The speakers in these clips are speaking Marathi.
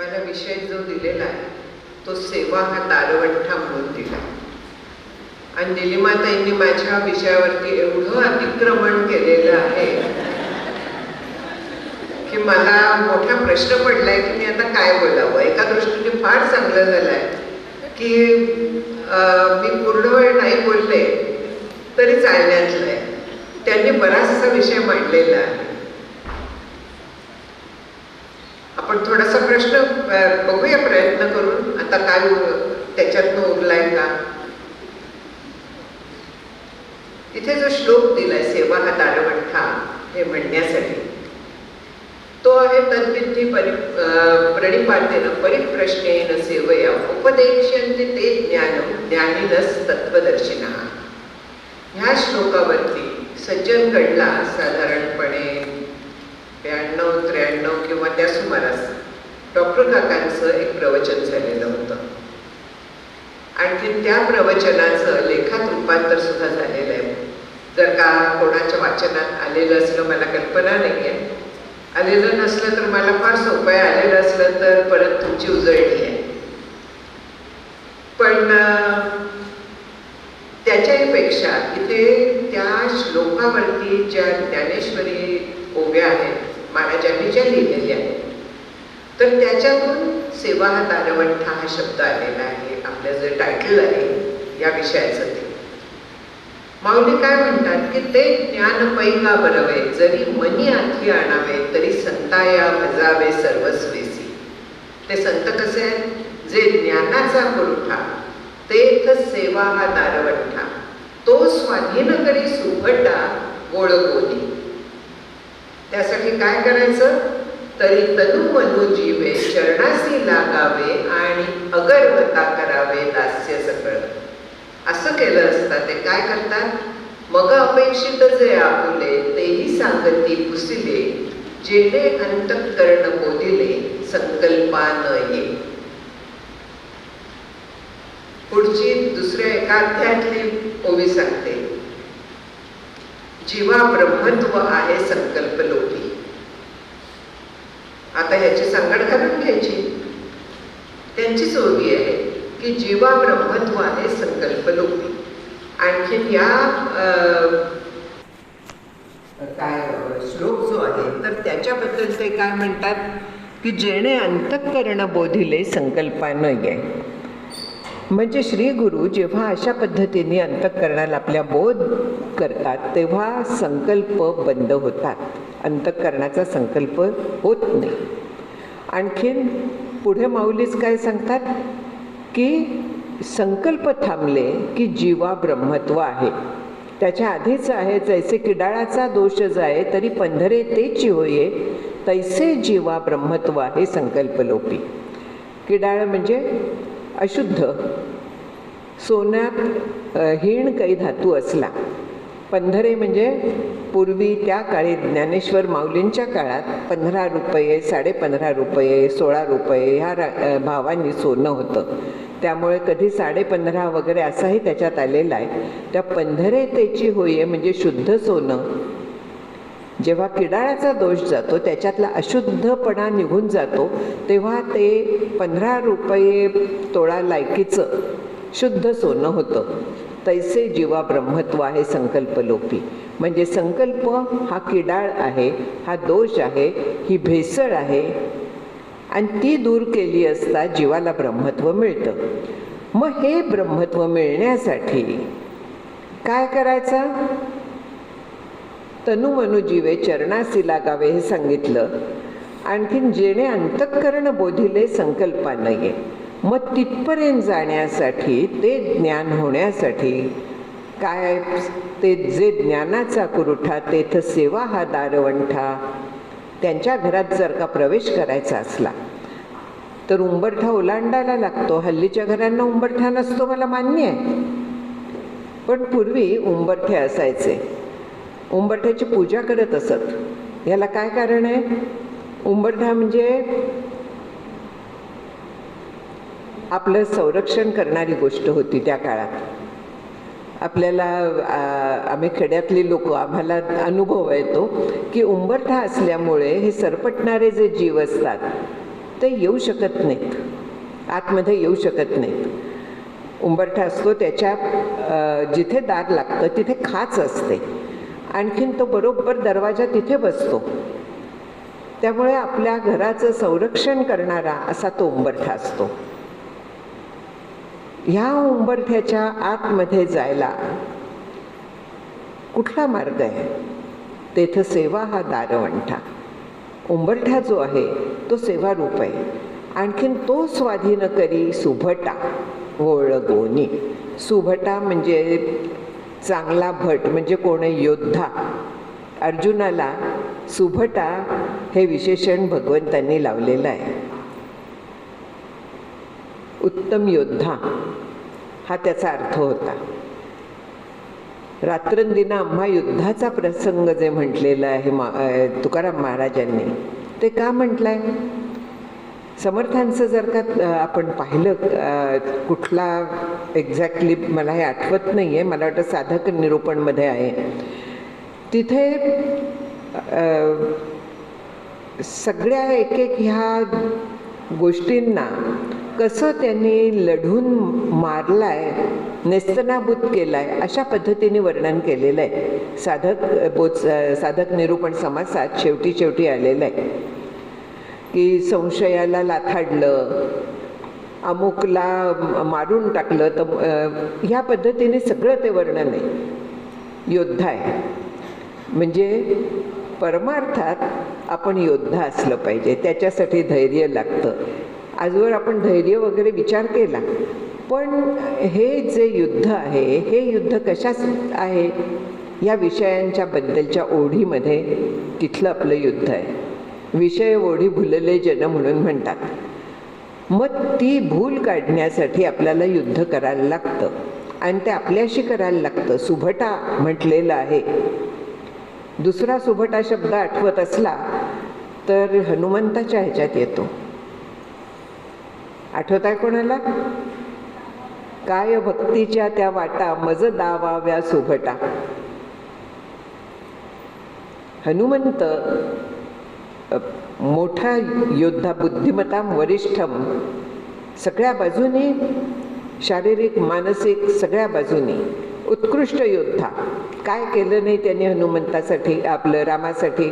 मला विषय जो दिलेला आहे तो सेवा हा दारवंठा म्हणून दिला. आणि निलिमाताईंनी माझ्या विषयावरती एवढं अतिक्रमण केलेलं आहे की मला मोठा प्रश्न पडलाय की मी आता काय बोलावं? एका दृष्टीने फार चांगलं झालंय की मी पूर्ण वेळ नाही बोलले तरी चालण्यातलं आहे त्यांनी बराचसा विषय मांडलेला आहे आपण थोडासा प्रश्न बघूया प्रयत्न करून. आता काय उ- त्याच्यातनं उरलाय का? इथे जो श्लोक दिलाय सेवा हा दारवंठा हे म्हणण्यासाठी तो आहे तद्विधी परि अं, प्रणिपातेन परिप्रश्नेन सेवया उपदेशन्ते ते ज्ञान ज्ञानिनस तत्वदर्शिना ह्या श्लोकावरती सज्जन कडला साधारणपणे ब्याण्णव त्र्याण्णव किंवा त्या सुमारास. डॉक्टर काकांचं एक प्रवचन झालेलं होतं. आणखी त्या प्रवचनाचं लेखात रूपांतर सुद्धा झालेलं आहे. जर का कोणाच्या वाचनात आलेलं असलं मला कल्पना नाही आहे. आलेलं नसलं तर मला फार सोपं आहे. आलेलं असलं तर परत तुमची उजळणी आहे. पण अं, त्याच्याही पेक्षा इथे त्या श्लोकावरती ज्या ज्ञानेश्वरी ओव्या आहेत महाराजांनी ज्या लिहिलेल्या आहेत तर त्याच्यातून सेवा हा दारवंठा हा शब्द आलेला आहे. आपलं जे टायटल आहे या विषयाचं ते माऊली काय म्हणतात की ते ज्ञान पैगा बरवे जरी मनी आधी आणावे तरी संताया भजावे सर्वस्वेसी. ते संत कसे आहेत? जे ज्ञानाचा पुरवठा तेथ सेवा हा दारवंठा तो स्वाधीन करी सुभटा गोळगोली त्यासाठी काय करायचं? तरी तनु मनु जीवे चरणासी लागावे आणि अगरवता करावे दास्य सकळ. असं केलं असता ते काय करतात? मग अपेक्षित जे आपुले तेही सांगती पुसिले जेणे अंतकरण बोधिले संकल्पा न ये. पुढची दुसऱ्या एका ओवी सांगते. जीवा ब्रह्मत्व आहे संकल्प लोकी आता ह्याची सांगड घालून घ्यायची. त्यांची ओवी आहे की जीवा ब्रह्मत्व आहे संकल्प लोपी आणखीन या काय श्लोक जो आहे तर त्याच्याबद्दल ते काय म्हणतात की जेणे अंतःकरण बोधिले संकल्पानं ये म्हणजे श्री गुरु जेव्हा अशा पद्धतीने अंतःकरणाला आपल्या बोध करतात तेव्हा संकल्प बंद होतात. अंतःकरणाचा संकल्प होत नाही. आणखीन पुढे माऊलीच काय सांगतात? की संकल्प थांबले की जीवा ब्रह्मत्व आहे. त्याच्या आधीच आहे जैसे किडाळाचा दोष जाय तरी पंधरे तेची होये तैसे जीवा ब्रह्मत्व आहे संकल्पलोपी. किडाळ म्हणजे अशुद्ध. सोन्यात हीण काही धातू असला. पंधरे म्हणजे पूर्वी त्या काळी ज्ञानेश्वर माऊलींच्या काळात पंधरा रुपये साडेपंधरा रुपये सोळा रुपये ह्या रा भावांनी सोनं होतं. त्यामुळे कधी साडेपंधरा वगैरे असाही त्याच्यात आलेला आहे. त्या पंधरे त्याची होईये म्हणजे शुद्ध सोनं. जेव्हा किडाळाचा दोष जातो त्याच्यातला अशुद्धपणा निघून जातो तेव्हा ते पंधरा रुपये तोळा लायकीचं शुद्ध सोनं होतं. तैसे जीवा ब्रह्मत्व आहे संकल्पलोपी. म्हणजे संकल्प हा किडाळ आहे हा दोष आहे ही भेसळ आहे. आणि ती दूर केली असता जीवाला ब्रह्मत्व मिळतं. मग हे ब्रह्मत्व मिळण्यासाठी काय करायचं? तनु मनु जीवे चरणासी लागावे हे सांगितलं. आणखीन जेणे अंतःकरण बोधिले संकल्पा नये मग तिथपर्यंत जाण्यासाठी ते ज्ञान होण्यासाठी काय ते जे ज्ञानाचा कुरुठा तेथ सेवा हा दारवंठा त्यांच्या घरात जर का प्रवेश करायचा असला तर उंबरठा ओलांडायला लागतो. हल्लीच्या घरांना उंबरठा नसतो मला मान्य आहे. पण पूर्वी उंबरठे असायचे. उंबरठ्याची पूजा करत असत. याला काय कारण आहे? उंबरठा म्हणजे आपलं संरक्षण करणारी गोष्ट होती त्या काळात. आपल्याला आम्ही खेड्यातली लोक आम्हाला अनुभव येतो की उंबरठा असल्यामुळे हे सरपटणारे जे जीव असतात ते येऊ शकत नाहीत. आतमध्ये येऊ शकत नाहीत. उंबरठा असतो त्याच्या जिथे दार लागतं तिथे खाच असते. आणखीन तो बरोबर दरवाजा तिथे बसतो. त्यामुळे आपल्या घराचं संरक्षण करणारा असा तो उंबरठा असतो. ह्या उंबरठ्याच्या आतमध्ये जायला कुठला मार्ग आहे? तेथं सेवा हा दारवंठा. उंबरठा जो आहे तो सेवारूप आहे. आणखीन तो स्वाधीन करी सुभटा गोनी सुभटा म्हणजे चांगला भट म्हणजे कोण? आहे? योद्धा. अर्जुनाला सुभटा हे विशेषण भगवंतांनी लावलेलं आहे. उत्तम योद्धा हा त्याचा अर्थ होता. रात्रंदिना आम्हा युद्धाचा प्रसंग जे म्हटलेला आहे मा तुकाराम महाराजांनी ते का म्हटलं आहे समर्थांचं जर का आपण पाहिलं कुठला एक्झॅक्टली मला हे आठवत नाही आहे मला वाटतं साधक निरूपणमध्ये आहे. तिथे सगळ्या एक एक ह्या गोष्टींना कसं त्यांनी लढून मारलाय नेस्तनाभूत केलाय अशा पद्धतीने वर्णन केलेलं आहे. साधक बोच साधक निरूपण समासात शेवटी शेवटी आलेलं आहे. की संशयाला लाथाडलं अमुकला मारून टाकलं तर ह्या पद्धतीने सगळं ते वर्णन आहे. योद्धा आहे. म्हणजे परमार्थात आपण योद्धा असलं पाहिजे त्याच्यासाठी धैर्य लागतं. आजवर आपण धैर्य वगैरे विचार केला पण हे जे युद्ध आहे हे युद्ध कशाच आहे? या विषयांच्या बद्दलच्या ओढीमध्ये तिथलं आपलं युद्ध आहे. विषय ओढी भुलले जन म्हणून म्हणतात. मग ती भूल काढण्यासाठी आपल्याला युद्ध करायला लागतं. आणि ते आपल्याशी करायला लागतं. सुभटा म्हटलेलं आहे. दुसरा सुभटा शब्द आठवत असला तर हनुमंताच्या ह्याच्यात येतो. आठवत आहे कोणाला? काय भक्तीच्या त्या वाटा मज दावाव्या सुभटा. हनुमंत मोठा योद्धा बुद्धिमताम वरिष्ठम सगळ्या बाजूनी शारीरिक मानसिक सगळ्या बाजूनी उत्कृष्ट योद्धा. काय केलं नाही त्यांनी हनुमंतासाठी आपलं रामासाठी?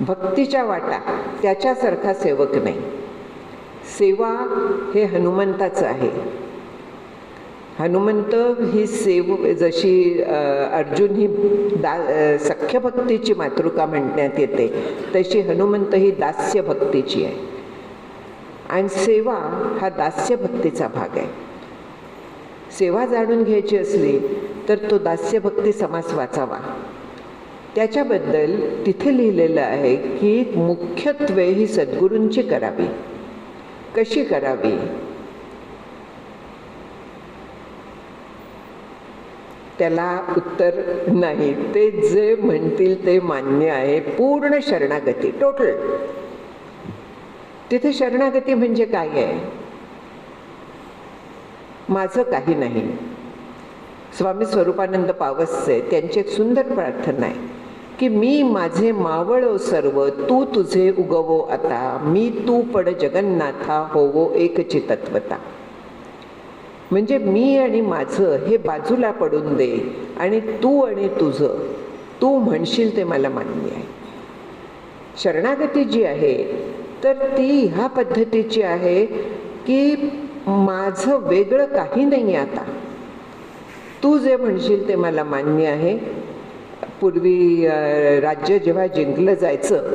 भक्तीच्या वाटा त्याच्यासारखा सेवक नाही. सेवा हे हनुमंताचं आहे. हनुमंत ही सेव जशी अर्जुन ही दा सख्य भक्तीची मातृका म्हणण्यात येते तशी हनुमंत ही दास्य भक्तीची आहे. आणि सेवा हा दास्य भक्तीचा भाग आहे. सेवा जाणून घ्यायची असली तर तो दास्य भक्ती समास वाचावा. त्याच्याबद्दल तिथे लिहिलेलं आहे की मुख्यत्वे ही सद्गुरूंची करावी. कशी करावी? त्याला उत्तर नाही. ते जे म्हणतील ते मान्य आहे. पूर्ण शरणागती टोटल तिथे शरणागती म्हणजे काय आहे? माझं काही नाही. स्वामी स्वरूपानंद पावसचे त्यांची एक सुंदर प्रार्थना आहे. की मी माझे मावळो सर्व तू तुझे उगवो आता. मी तू पड जगन्नाथा होवो एकची तत्वता म्हणजे मी आणि माझं हे बाजूला पडून दे आणि तू आणि तुझं. तू म्हणशील ते मला मान्य आहे. शरणागती जी आहे तर ती ह्या पद्धतीची आहे की माझं वेगळं काही नाही आता. तू जे म्हणशील ते मला मान्य आहे. पूर्वी राज्य जेव्हा जिंकलं जायचं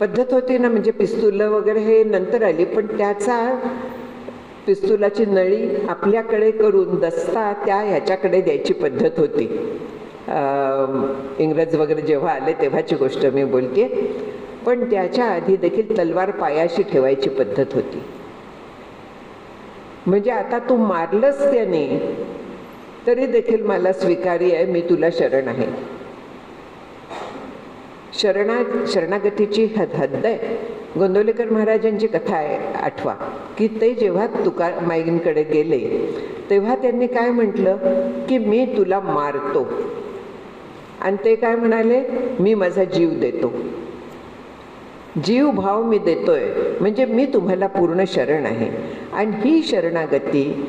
पद्धत होती ना म्हणजे पिस्तुलं वगैरे हे नंतर आली पण त्याचा पिस्तुलाची नळी आपल्याकडे करून दस्ता त्या ह्याच्याकडे द्यायची पद्धत होती. इंग्रज वगैरे जेव्हा आले तेव्हाची गोष्ट मी बोलते पण त्याच्या आधी देखील तलवार पायाशी ठेवायची पद्धत होती. म्हणजे आता तू मारलंस त्याने तरी देखील मला स्वीकार्य आहे मी तुला शरण आहे. शरणा शरणागतीची हद हद्द आहे. गोंदवलेकर महाराजांची कथा आहे आठवा. की ते जेव्हा तुका माईंकडे गेले तेव्हा त्यांनी काय म्हटलं? की मी तुला मारतो. आणि ते काय म्हणाले? मी माझा जीव देतो. जीव भाव मी देतोय. म्हणजे मी तुम्हाला पूर्ण शरण आहे. आणि ही शरणागती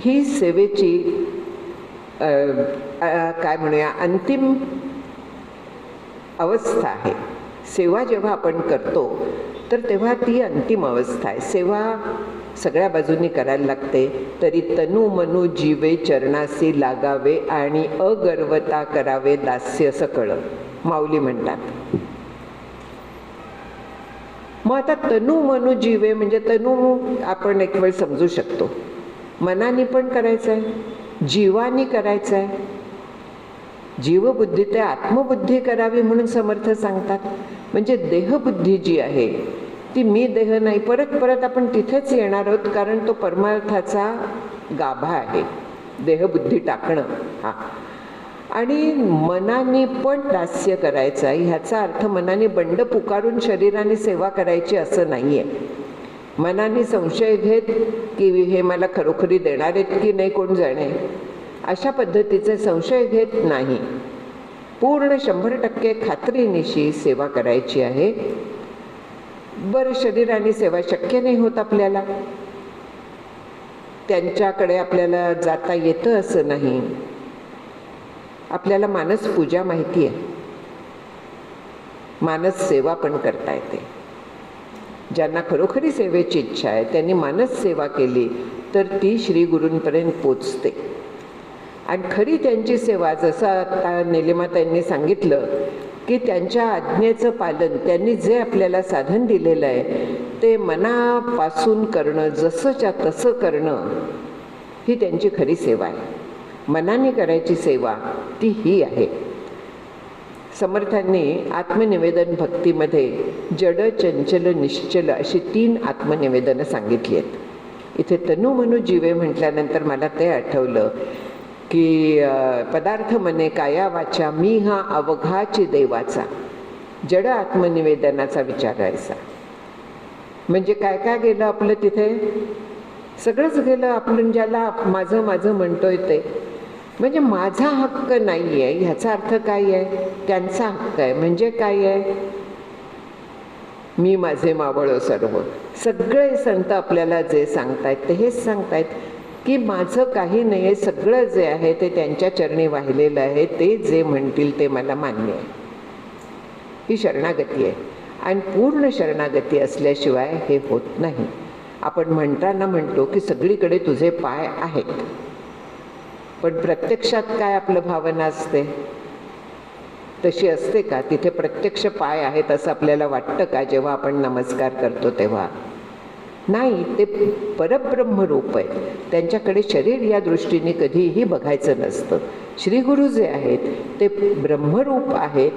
ही सेवेची काय म्हणूया अंतिम अवस्था आहे. सेवा जेव्हा आपण करतो तर तेव्हा ती अंतिम अवस्था आहे. सेवा सगळ्या बाजूंनी करायला लागते. तरी तनु मनु जीवे चरणासी लागावे आणि अगर्वता करावे दास्य असं कळं माऊली म्हणतात. मग आता तनु मनु जीवे म्हणजे तनु आपण एक वेळ समजू शकतो. मनाने पण करायचं आहे जीवानी करायचं आहे जीवबुद्धी ते आत्मबुद्धी करावी म्हणून समर्थ सांगतात. म्हणजे देहबुद्धी जी आहे ती मी देह नाही परत परत आपण तिथेच येणार आहोत कारण तो परमार्थाचा गाभा आहे. देहबुद्धी टाकणं हा. आणि मनाने पण दास्य करायचं आहे. ह्याचा अर्थ मनाने बंड पुकारून शरीराने सेवा करायची असं नाही आहे मनाने संशय घेत की हे मला खरोखरी देणार आहेत की नाही कोण जाणे? अशा पद्धतीचे संशय घेत नाही. पूर्ण शंभर टक्के खात्रीनिशी सेवा करायची आहे. बरं शरीराने सेवा शक्य नाही होत आपल्याला. त्यांच्याकडे आपल्याला जाता येतं असं नाही. आपल्याला मानस पूजा माहिती आहे. मानस सेवा पण करता येते. ज्यांना खरोखरी सेवेची इच्छा आहे त्यांनी मानस सेवा केली तर ती श्री गुरूंपर्यंत पोचते. आणि खरी त्यांची सेवा जसं आता निलिमाताईंनी सांगितलं की त्यांच्या आज्ञेचं पालन त्यांनी जे आपल्याला साधन दिलेलं आहे ते मनापासून करणं जसंच्या तसं करणं ही त्यांची खरी सेवा आहे. मनाने करायची सेवा ती ही आहे. समर्थांनी आत्मनिवेदन भक्तीमध्ये जड चंचल निश्चल अशी तीन आत्मनिवेदनं सांगितली आहेत. इथे तनु मनु जीवे म्हटल्यानंतर मला ते आठवलं की पदार्थ मने काया वाचा मी हा अवघाची देवाचा. जड आत्मनिवेदनाचा विचारायचा म्हणजे काय काय गेलं आपलं तिथे? सगळंच गेलं आपण ज्याला माझं माझं म्हणतोय ते. म्हणजे माझा हक्क नाही आहे ह्याचा अर्थ काय आहे? त्यांचा हक्क आहे. म्हणजे काय आहे? मी माझे मावळ सर्व. सगळे संत आपल्याला जे सांगतायत ते हेच सांगतायत की माझं काही नाही आहे सगळं जे आहे ते त्यांच्या चरणी वाहिलेलं आहे. ते जे म्हणतील ते मला मान्य आहे. ही शरणागती आहे. आणि पूर्ण शरणागती असल्याशिवाय हे होत नाही. आपण म्हणताना म्हणतो की सगळीकडे तुझे पाय आहेत. पण प्रत्यक्षात काय आपलं भावना असते? तशी असते का? तिथे प्रत्यक्ष पाय आहेत असं आपल्याला वाटतं का जेव्हा आपण नमस्कार करतो तेव्हा? नाही ते परब्रह्म रूप आहे. त्यांच्याकडे शरीर या दृष्टीने कधीही बघायचं नसतं. श्रीगुरु जे आहेत ते ब्रह्मरूप आहेत.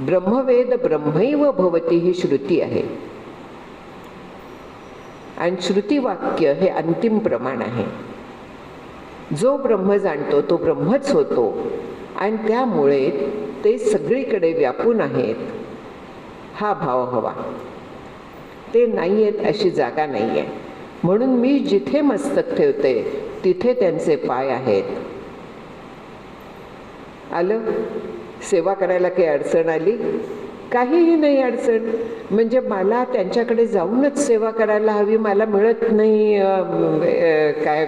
ब्रह्मवेद ब्रह्मैव भवती ही श्रुती आहे. आणि श्रुतीवाक्य हे अंतिम प्रमाण आहे. जो ब्रह्म जाणतो तो ब्रह्मच होतो. आणि त्यामुळे ते सगळीकडे व्यापून आहेत. हा भाव हवा. ते नाही आहेत अशी जागा नाही आहे म्हणून मी जिथे मस्तक ठेवते तिथे त्यांचे पाय आहेत. आलं? सेवा करायला काही अडचण आली? काहीही नाही अडचण. म्हणजे मला त्यांच्याकडे जाऊनच सेवा करायला हवी मला मिळत नाही काय?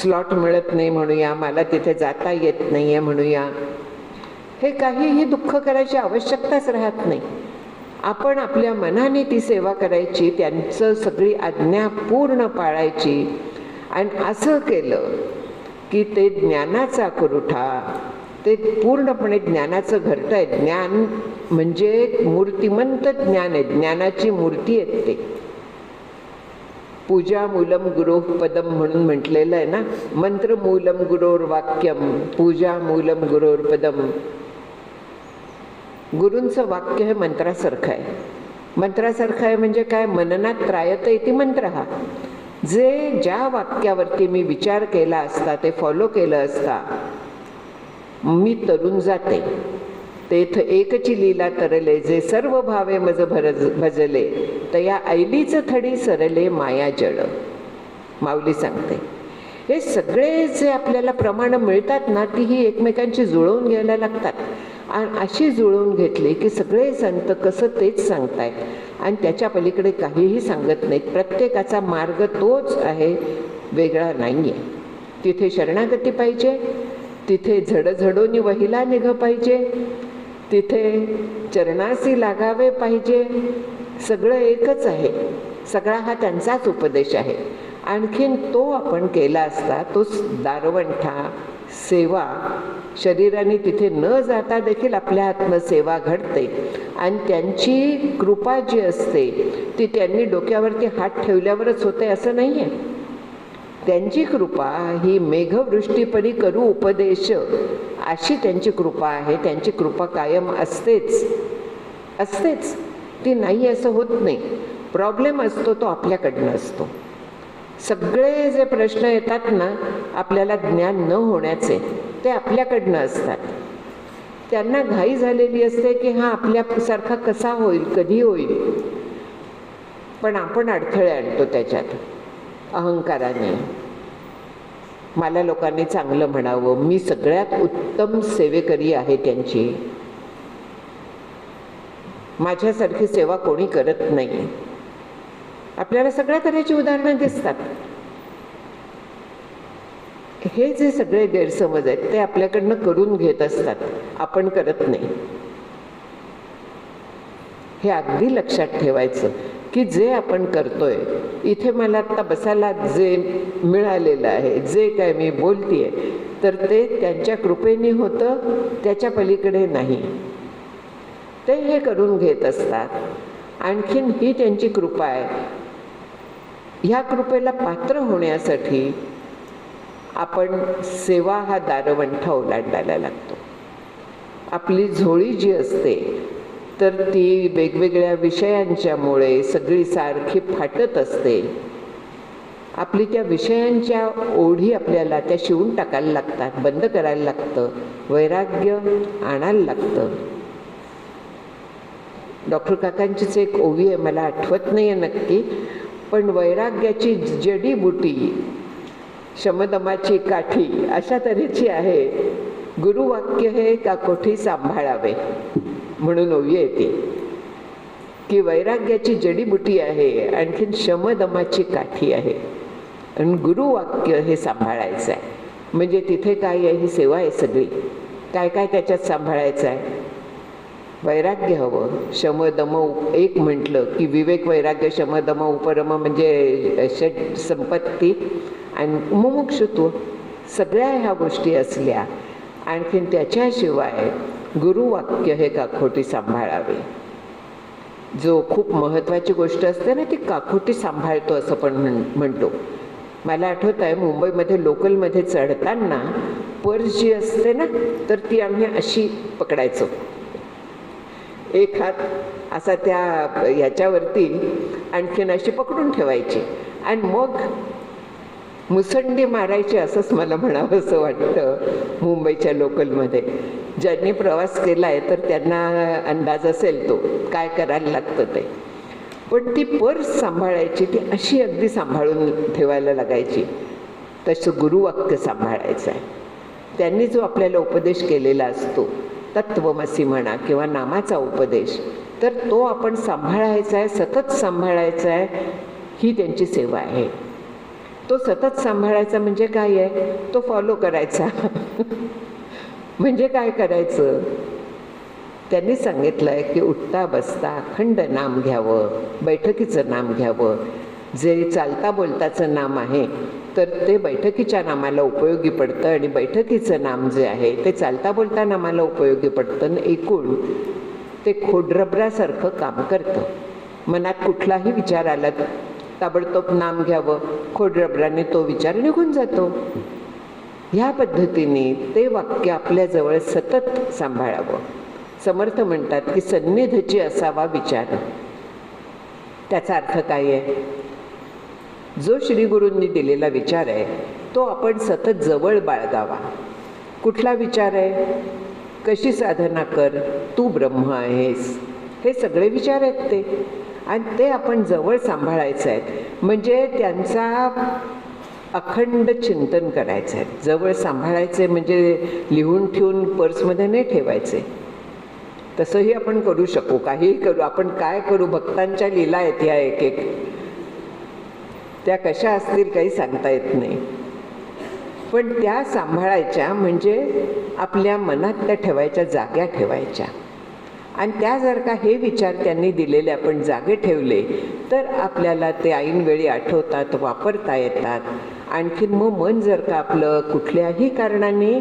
स्लॉट मिळत नाही म्हणूया मला तिथे जाता येत नाही आहे म्हणूया. हे काहीही दुःख करायची आवश्यकताच राहत नाही. आपण आपल्या मनाने ती सेवा करायची त्यांचं सगळी आज्ञा पूर्ण पाळायची. आणि असं केलं की ते ज्ञानाचा कुरुठा ते पूर्णपणे ज्ञानाचं घरटं आहे ज्ञान म्हणजे मूर्तिमंत ज्ञान आहे. ज्ञानाची मूर्ती आहेत ते. पूजा मूलम गुरु पदम म्हणून म्हटलेलं आहे ना? मंत्र मूलम गुरोर वाक्यम पूजा मूलम गुरोर पदम गुरूंचं वाक्य हे मंत्रासारखं आहे. मंत्रासारखं आहे म्हणजे काय? मननात त्रायत येते मंत्र. हा जे ज्या वाक्यावरती मी विचार केला असता ते फॉलो केलं असता मी तरुण जाते. तेथ एकची लीला तरले जे सर्व भावे मज भरज भजले. तया ऐलीच थडी सरले माया जड. माऊली सांगते हे सगळे जे आपल्याला प्रमाण मिळतात ना ती ही एकमेकांची जुळवून घ्यायला लागतात. आणि अशी जुळवून घेतली की सगळे संत कसं तेच सांगतायत. आणि त्याच्या पलीकडे काहीही सांगत नाहीत. प्रत्येकाचा मार्ग तोच आहे वेगळा नाही आहे तिथे शरणागती पाहिजे तिथे झडझडोनी वहिला निघ पाहिजे तिथे चरणासी लागावे पाहिजे. सगळं एकच आहे. सगळा हा त्यांचाच उपदेश आहे. आणखीन तो आपण केला असता तो दारवंठा सेवा. शरीराने तिथे न जाता देखील आपल्या हातनं सेवा घडते. आणि त्यांची कृपा जी असते ती त्यांनी डोक्यावरती हात ठेवल्यावरच होते असं नाही आहे त्यांची कृपा ही मेघवृष्टीपरी करू उपदेश. अशी त्यांची कृपा आहे त्यांची कृपा कायम असतेच. असतेच. ती नाही असं होत नाही. प्रॉब्लेम असतो तो आपल्याकडनं असतो. सगळे जे प्रश्न येतात ना आपल्याला ज्ञान न होण्याचे ते आपल्याकडनं असतात. त्यांना घाई झालेली असते की हा आपल्यासारखा कसा होईल कधी होईल? पण आपण अडथळे आणतो त्याच्यात. अहंकाराने. मला लोकांनी चांगलं म्हणावं. मी सगळ्यात उत्तम सेवेकरी आहे त्यांची. माझ्यासारखी सेवा कोणी करत नाही. आपल्याला सगळ्या तऱ्हेची उदाहरणं दिसतात. हे जे सगळे गैरसमज आहेत ते आपल्याकडनं करून घेत असतात. आपण करत नाही. हे अगदी लक्षात ठेवायचं. की जे आपण करतोय इथे मला आत्ता बसायला जे मिळालेलं आहे जे काय मी बोलतीये तर ते त्यांच्या कृपेने होतं त्याच्या पलीकडे नाही. ते हे करून घेत असतात. आणखीन ही त्यांची कृपा आहे. ह्या कृपेला पात्र होण्यासाठी आपण सेवा हा दारवंठा ओलांडायला लागतो. आपली झोळी जी असते तर ती वेगवेगळ्या विषयांच्यामुळे सगळी सारखी फाटत असते. आपली त्या विषयांच्या ओढी आपल्याला त्या शिवून टाकायला लागतात बंद करायला लागतं वैराग्य आणायला लागतं. डॉक्टर काकांचीच एक ओवी आहे मला आठवत नाही आहे नक्की पण वैराग्याची जडीबुटी शमदमाची काठी अशा तऱ्हेची आहे. गुरुवाक्य हे काकोठी सांभाळावे. म्हणून ओवी येते. की वैराग्याची जडीबुटी आहे आणखीन शमदमाची काठी आहे. आणि गुरुवाक्य हे सांभाळायचं आहे. म्हणजे तिथे काय आहे ही सेवा आहे सगळी. काय काय त्याच्यात सांभाळायचं आहे? वैराग्य हवं. शमदम एक म्हटलं की विवेक वैराग्य शमदम उपरम म्हणजे षट संपत्ती आणि मुमुक्षुत्व. सगळ्या ह्या गोष्टी असल्या आणखीन त्याच्याशिवाय गुरुवाक्य हे काखोटी सांभाळावे. जो खूप महत्त्वाची गोष्ट असते ना ती काखोटी सांभाळतो असं पण म्हण म्हणतो. मला आठवत आहे मुंबईमध्ये लोकलमध्ये चढताना पर्स जी असते ना तर ती आम्ही अशी पकडायचो. एक हात असा त्या याच्यावरती आणखीन अशी पकडून ठेवायची. आणि मग मुसंडी मारायची असंच मला म्हणावं असं वाटतं मुंबईच्या लोकलमध्ये. ज्यांनी प्रवास केला आहे तर त्यांना अंदाज असेल तो काय करायला लागतं ते. पण ती पर्स सांभाळायची ती अशी अगदी सांभाळून ठेवायला लागायची. तसं गुरुवाक्य सांभाळायचं आहे. त्यांनी जो आपल्याला उपदेश केलेला असतो तत्वमसी म्हणा किंवा नामाचा उपदेश तर तो आपण सांभाळायचा आहे सतत सांभाळायचा आहे ही त्यांची सेवा आहे. तो सतत सांभाळायचा म्हणजे काय आहे? तो फॉलो करायचा. म्हणजे काय करायचं? त्यांनी सांगितलं आहे की उठता बसता अखंड नाम घ्यावं बैठकीचं नाम घ्यावं. जे चालता बोलताचं नाम आहे तर ते बैठकीच्या नामाला उपयोगी पडतं आणि बैठकीचं नाम जे आहे ते चालता बोलता नामाला उपयोगी पडतं आणि एकूण ते खोडरबरासारखं काम करतं. मनात कुठलाही विचार आला ताबडतोब नाम घ्यावं. खोडरबराने तो विचार निघून जातो. ह्या पद्धतीने ते वाक्य आपल्याजवळ सतत सांभाळावं. समर्थ म्हणतात की सन्निधची असावा विचार. त्याचा अर्थ काय आहे? जो श्री गुरूंनी दिलेला विचार आहे तो आपण सतत जवळ बाळगावा. कुठला विचार आहे? कशी साधना कर? तू ब्रह्म आहेस. हे सगळे विचार आहेत ते. आणि ते आपण जवळ सांभाळायचं आहे म्हणजे त्यांचा अखंड चिंतन करायचं आहे जवळ सांभाळायचे म्हणजे लिहून ठेवून पर्समध्ये नाही ठेवायचे. तसंही आपण करू शकू. काहीही करू. आपण काय करू? भक्तांच्या लीला आहेत ह्या एक एक त्या कशा असतील काही सांगता येत नाही. पण त्या सांभाळायच्या म्हणजे आपल्या मनात त्या ठेवायच्या जाग्या ठेवायच्या. आणि त्या जर का हे विचार त्यांनी दिलेले आपण जागे ठेवले तर आपल्याला ते ऐनवेळी आठवतात वापरता येतात. आणखीन मग मन जर का आपलं कुठल्याही कारणाने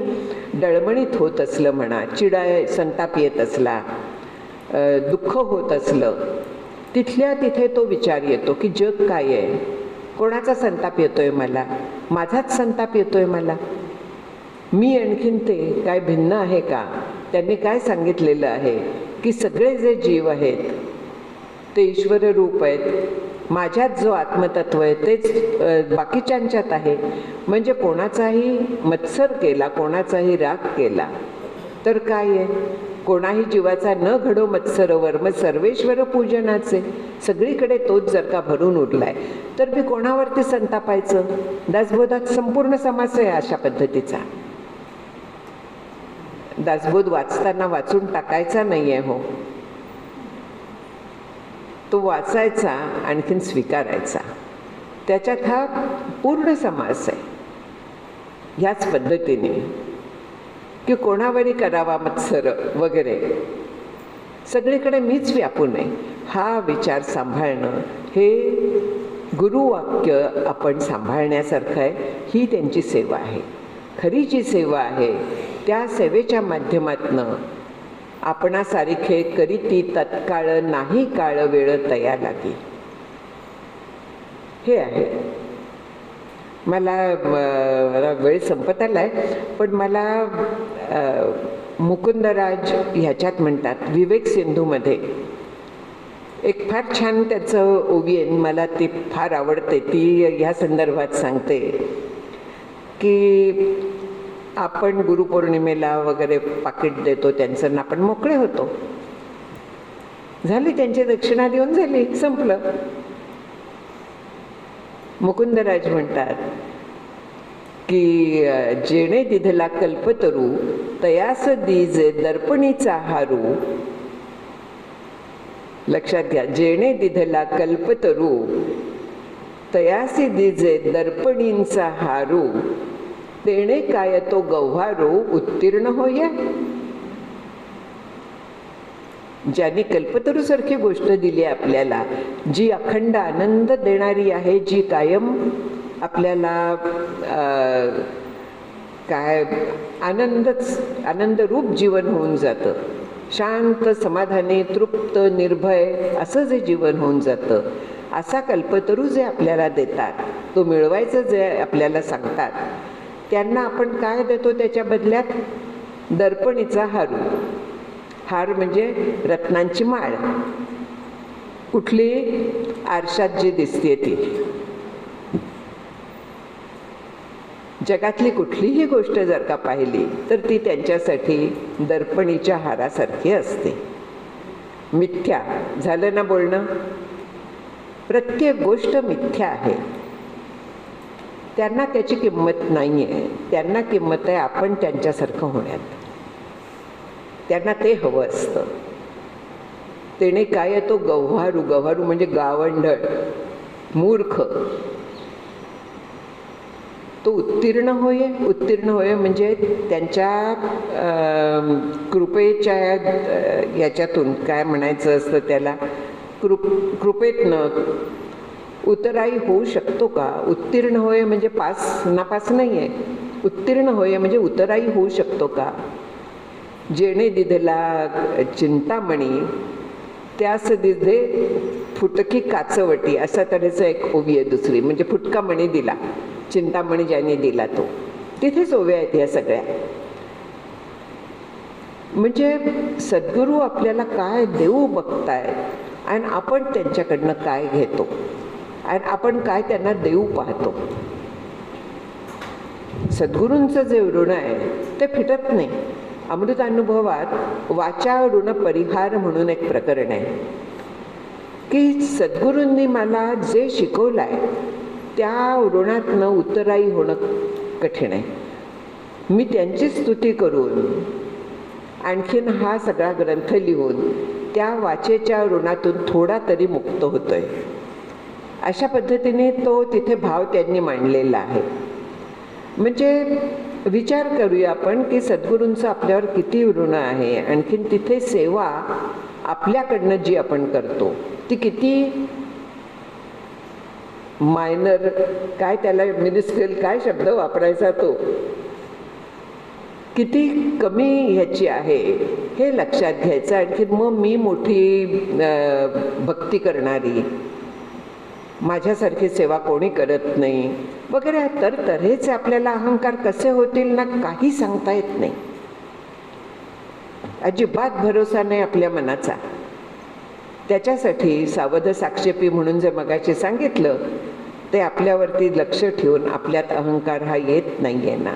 डळमणीत होत असलं म्हणा चिडा संताप येत असला दुःख होत असलं तिथल्या तिथे तो विचार येतो की जग काय आहे? कोणाचा संताप येतोय मला? माझाच संताप येतोय मला? मी आणखीन ते काय भिन्न आहे का? त्यांनी काय सांगितलेलं आहे? की सगळे जे जीव आहेत ते ईश्वर रूप आहेत. माझ्यात जो आत्मतत्व आहे तेच बाकीच्यांच्यात आहे. म्हणजे कोणाचाही मत्सर केला कोणाचाही राग केला तर काय आहे? कोणाही जीवाचा न घडो मत्सरोवर मग सर्वेश्वर पूजनाचे. सगळीकडे तोच जर का भरून उरलाय तर मी कोणावरती संतापायचं? दासबोधात संपूर्ण समास आहे अशा पद्धतीचा. दासबोध वाचताना वाचून टाकायचा नाही आहे हो. तो वाचायचा आणखीन स्वीकारायचा. त्याच्यात हा पूर्ण समास आहे. ह्याच पद्धतीने. की कोणावरी करावा मत्सर वगैरे. सगळीकडे मीच व्यापू नये हा विचार सांभाळणं हे गुरुवाक्य आपण सांभाळण्यासारखं आहे. ही त्यांची सेवा आहे. खरी जी सेवा आहे. त्या सेवेच्या माध्यमातनं आपणासारखे करीती तत्काळ नाही काळ वेळ तया लागी हे आहे. मला वेळ संपत आलाय पण मला मुकुंदराज ह्याच्यात म्हणतात विवेक सिंधूमध्ये. एक फार छान त्याचं ओवी आहे मला ती फार आवडते. ती ह्या संदर्भात सांगते की आपण गुरुपौर्णिमेला वगैरे पाकिट देतो त्यांचं आपण मोकळे होतो. झाली त्यांची दक्षिणा देऊन झाली संपलं. मुकुंदराज म्हणतात की जेणे दिधला कल्पतरू तयास दिजे दर्पणीचा हारू. लक्षात घ्या जेणे दिधला कल्पतरू तयासी दिजे दर्पणींचा हारू. तेणे काय तो गव्हारू उत्तीर्ण होय. ज्यांनी कल्पतरूसारखी गोष्ट दिली आहे आपल्याला जी अखंड आनंद देणारी आहे जी कायम आपल्याला काय आनंदच आनंदरूप जीवन होऊन जातं. शांत समाधानी तृप्त निर्भय असं जे जीवन होऊन जातं असा कल्पतरू जे आपल्याला देतात तो मिळवायचं जे आपल्याला सांगतात त्यांना आपण काय देतो त्याच्या बदल्यात? दर्पणीचा हारू. हार म्हणजे रत्नांची माळ. कुठली? आरशात जी दिसते ती. जगातली कुठलीही गोष्ट जर का पाहिली तर ती त्यांच्यासाठी दर्पणीच्या हारासारखी असते. मिथ्या. झालं ना बोलणं? प्रत्येक गोष्ट मिथ्या आहे. त्यांना त्याची किंमत नाही आहे त्यांना किंमत आहे आपण त्यांच्यासारखं होण्यात. त्यांना ते हवं असतं. तेने काय आहे तो गव्हारू गव्हारू म्हणजे गावंढळ मूर्ख. तो उत्तीर्ण होय उत्तीर्ण होय म्हणजे त्यांच्या कृपेच्या याच्यातून काय म्हणायचं असतं त्याला? कृप कृपेतनं उतराई होऊ शकतो का? उत्तीर्ण होय म्हणजे पास नापास नाही आहे उत्तीर्ण होय म्हणजे उतराई होऊ शकतो का? जेणे दिधला चिंतामणी त्यास दिधे फुटकी काचवटी असा तऱ्हेचं एक ओवी आहे दुसरी. म्हणजे फुटका मणी दिला चिंतामणी ज्याने दिला तो. तिथेच ओव्या आहेत या सगळ्या. म्हणजे सद्गुरू आपल्याला काय देऊ बघतायत? आणि आपण त्यांच्याकडनं काय घेतो? आणि आपण काय त्यांना देऊ पाहतो. सद्गुरूंचं जे ऋण आहे ते फिटत नाही. अमृत अनुभवात वाचा ऋण परिहार म्हणून एक प्रकरण आहे. की सद्गुरूंनी मला जे शिकवलं आहे त्या ऋणातनं उत्तराई होणं कठीण आहे. मी त्यांची स्तुती करून आणखीन हा सगळा ग्रंथ लिहून त्या वाचेच्या ऋणातून थोडा तरी मुक्त होतोय. अशा पद्धतीने तो तिथे भाव त्यांनी मांडलेला आहे. म्हणजे विचार करूया आपण की सद्गुरूंचं आपल्यावर किती ऋण आहे आणखीन तिथे सेवा आपल्याकडनं जी आपण करतो ती किती मायनर काय त्याला मिनिस्ट्रेल काय शब्द वापरायचा तो? किती कमी ह्याची आहे हे लक्षात घ्यायचं. आणखी मग मी मोठी भक्ती करणारी माझ्यासारखी सेवा कोणी करत नाही? वगैरे तर तऱ्हेचे आपल्याला अहंकार कसे होतील ना काही सांगता येत नाही. अजिबात भरोसा नाही आपल्या मनाचा. त्याच्यासाठी सावध साक्षेपी म्हणून जे मगाशी सांगितलं ते आपल्यावरती लक्ष ठेवून आपल्यात अहंकार हा येत नाही आहे ना.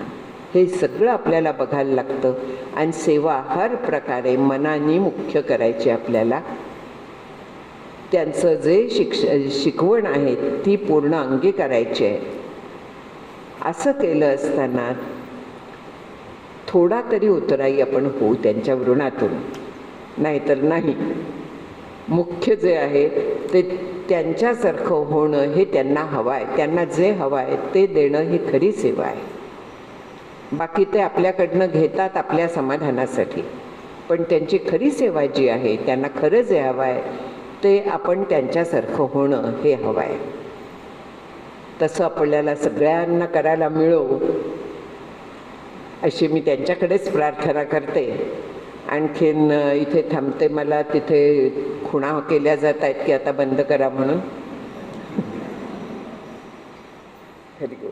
हे सगळं आपल्याला बघायला लागतं. आणि सेवा हर प्रकारे मनाने मुख्य करायची आपल्याला त्यांचं जे शिक्ष शिकवण आहे ती पूर्ण अंगीकारायची आहे. असं केलं असताना थोडा तरी उतराई आपण होऊ त्यांच्या वृणातून नाहीतर नाही. मुख्य जे आहे ते त्यांच्यासारखं होणं हे त्यांना हवं आहे. त्यांना जे हवं आहे ते देणं ही खरी सेवा आहे. बाकी ते आपल्याकडनं घेतात आपल्या समाधानासाठी. पण त्यांची खरी सेवा जी आहे त्यांना खरं जे हवं आहे ते आपण त्यांच्यासारखं होणं हे हवं आहे तसं आपल्याला सगळ्यांना करायला मिळो अशी मी त्यांच्याकडेच प्रार्थना करते. आणखीन इथे थांबते मला तिथे खुणा केल्या जात आहेत की आता बंद करा म्हणून. हरिओ